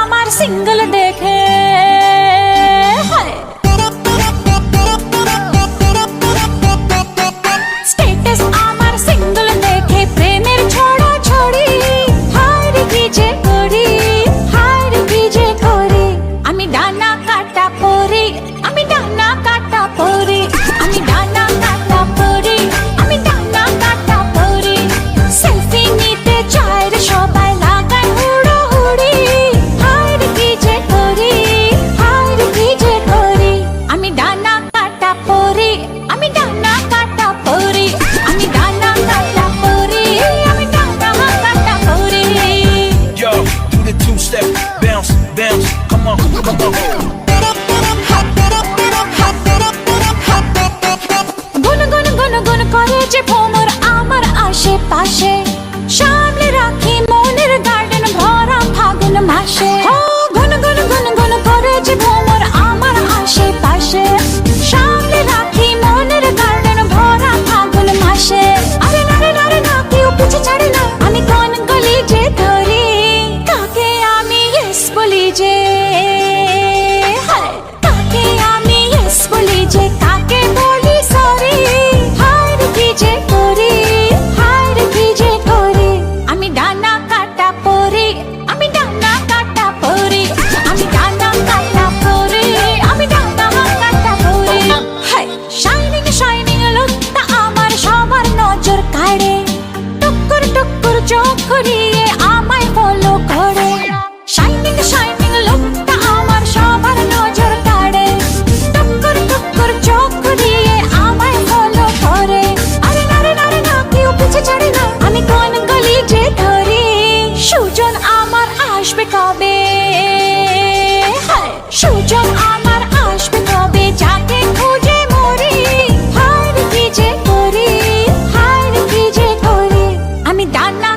আমার সিঙ্গেল দেখে। bounce, bounce. Come on, come on. গুন গুন গুন গুন করে যে ভোমর আমার আশেপাশে ঘুরিয়ে আমায় ফলো করে শাইনিং শাইনিং লোকটা আমার সবার নজর কাড়ে। টক্কর টক্কর চোখ ঘুরিয়ে আমায় ফলো করে আরে না রে না, কেউ পিছে ছাড়ে না। আমি কোন গলি যে ধরি? সুজন আমার আসবে কবে? সুজন আমার আসবে কবে? যাকে খুঁজে মরি হার কি যে করি হার কি যে করি। আমি দানা